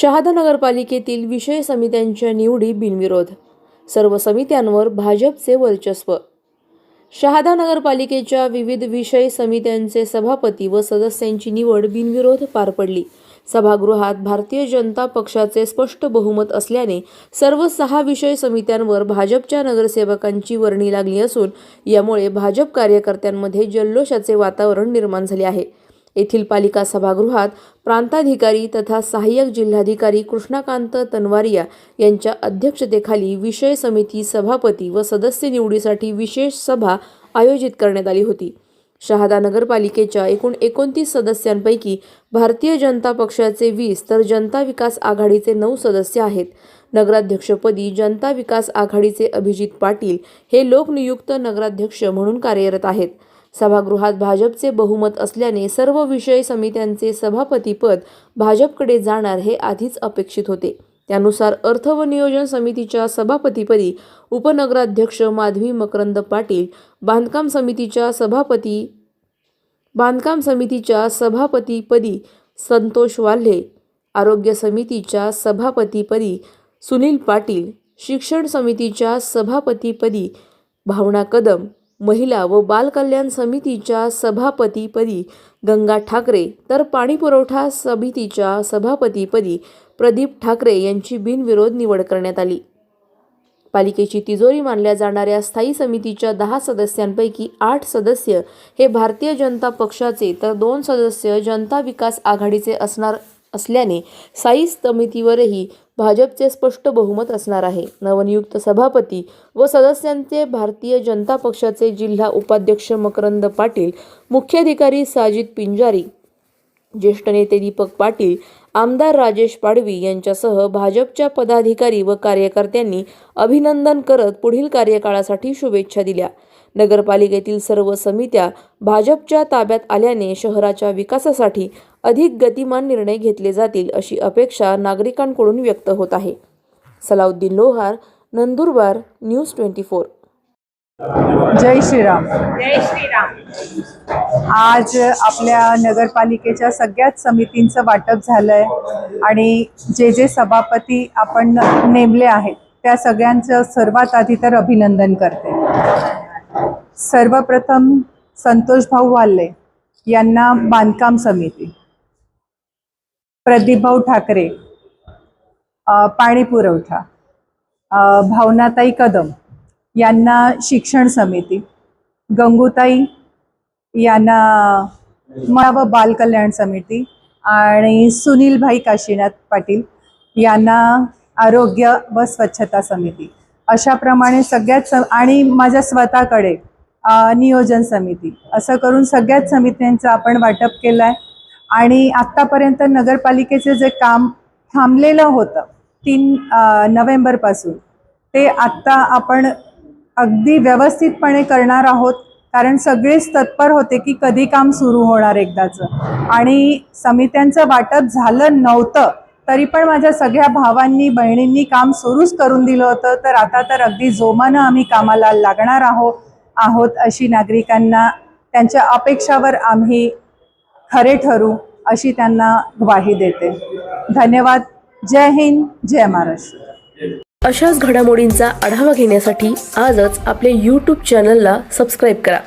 शहादा नगरपालिकेतील विषय समित्यांच्या निवडी बिनविरोध. सर्व समित्यांवर भाजपचे वर्चस्व. शहादा नगरपालिकेच्या विविध विषय समित्यांचे सभापती व सदस्यांची निवड बिनविरोध पार पडली. सभागृहात भारतीय जनता पक्षाचे स्पष्ट बहुमत असल्याने सर्व सहा विषय समित्यांवर भाजपच्या नगरसेवकांची वर्णी लागली असून यामुळे भाजप कार्यकर्त्यांमध्ये जल्लोषाचे वातावरण निर्माण झाले आहे. येथील पालिका सभागृहात प्रांताधिकारी तथा सहाय्यक जिल्हाधिकारी कृष्णाकांत तनवारिया यांच्या अध्यक्षतेखाली विषय समिती सभापती व सदस्य निवडीसाठी विशेष सभा आयोजित करण्यात आली होती. शहादा नगरपालिकेच्या एकूण एकोणतीस सदस्यांपैकी भारतीय जनता पक्षाचे वीस तर जनता विकास आघाडीचे नऊ सदस्य आहेत. नगराध्यक्षपदी जनता विकास आघाडीचे अभिजित पाटील हे लोकनियुक्त नगराध्यक्ष म्हणून कार्यरत आहेत. सभागृहात भाजपचे बहुमत असल्याने सर्व विषय समित्यांचे सभापतीपद भाजपकडे जाणार हे आधीच अपेक्षित होते. त्यानुसार अर्थ व नियोजन समितीच्या सभापतीपदी उपनगराध्यक्ष माधवी मकरंद पाटील बांधकाम समितीच्या सभापती बांधकाम समितीच्या सभापतीपदी संतोष वाल्हे आरोग्य समितीच्या सभापतीपदी सुनील पाटील शिक्षण समितीच्या सभापतीपदी भावना कदम महिला व बालकल्याण समितीच्या सभापतीपदी गंगा ठाकरे तर पाणीपुरवठा समितीच्या सभापतीपदी प्रदीप ठाकरे यांची बिनविरोध निवड करण्यात आली. पालिकेची तिजोरी मानल्या जाणाऱ्या स्थायी समितीच्या दहा सदस्यांपैकी आठ सदस्य हे भारतीय जनता पक्षाचे तर दोन सदस्य जनता विकास आघाडीचे असणार असल्याने साई समितीवरही भाजपचे स्पष्ट बहुमत असणार आहे. नवनियुक्त सभापती व सदस्यांचे भारतीय जनता पक्षाचे जिल्हा उपाध्यक्ष मकरंद पाटील मुख्याधिकारी साजिद पिंजारी ज्येष्ठ नेते दीपक पाटील आमदार राजेश पाडवी यांच्यासह भाजपच्या पदाधिकारी व कार्यकर्त्यांनी अभिनंदन करत पुढील कार्यकाळासाठी शुभेच्छा दिल्या. नगरपालिकेतील सर्व समित्या भाजपच्या ताब्यात आल्याने शहराच्या विकासासाठी अधिक गतिमान निर्णय घेतले जातील अशी अपेक्षा नागरिकांकडून व्यक्त होत आहे. Salauddin Lohar Nandurbar news twenty four. जय श्रीराम. जय श्रीराम. आज आपल्या नगरपालिकेच्या सगळ्याच समितींचं वाटप झालंय आणि जे जे सभापती आपण नेमले आहेत त्या सगळ्यांचं सर्वात आधी तर अभिनंदन करते. सर्वप्रथम संतोष भाऊ वाल्ले यांना बांधकाम समिती. प्रदीपभाऊ ठाकरे पाणी पुरवठा भावनाताई कदम यांना शिक्षण समिती गंगूताई यांना मळा व बालकल्याण समिती आणि सुनीलभाई काशीनाथ पाटील यांना आरोग्य व स्वच्छता समिती. अशाप्रमाणे सगळ्याच स आणि माझ्या स्वतःकडे नियोजन समिती. असं करून सगळ्याच समित्यांचं आपण वाटप केलं आहे आणि आत्तापर्यंत नगरपालिकेचे जे काम थांबलेलं होतं तीन नोव्हेंबरपासून ते आत्ता आपण अगदी व्यवस्थितपणे करणार आहोत. कारण सगळेच तत्पर होते की कधी काम सुरू होणार एकदाचं. आणि समित्यांचं वाटप झालं नव्हतं तरी पण माझ्या सगळ्या भावांनी बहिणींनी काम सुरूच करून दिलं होतं. तर आता तर अगदी जोमानं आम्ही कामाला लागणार आहोत. आहोत अशी नागरिकांना त्यांच्या अपेक्षावर आम्ही खरे ठरू अशी त्यांना ग्वाही देते. धन्यवाद. जय हिंद. जय महाराष्ट्र. अशाच घडामोडींचा आढावा घेण्यासाठी आजच आपले यूट्यूब चॅनलला सबस्क्राईब करा.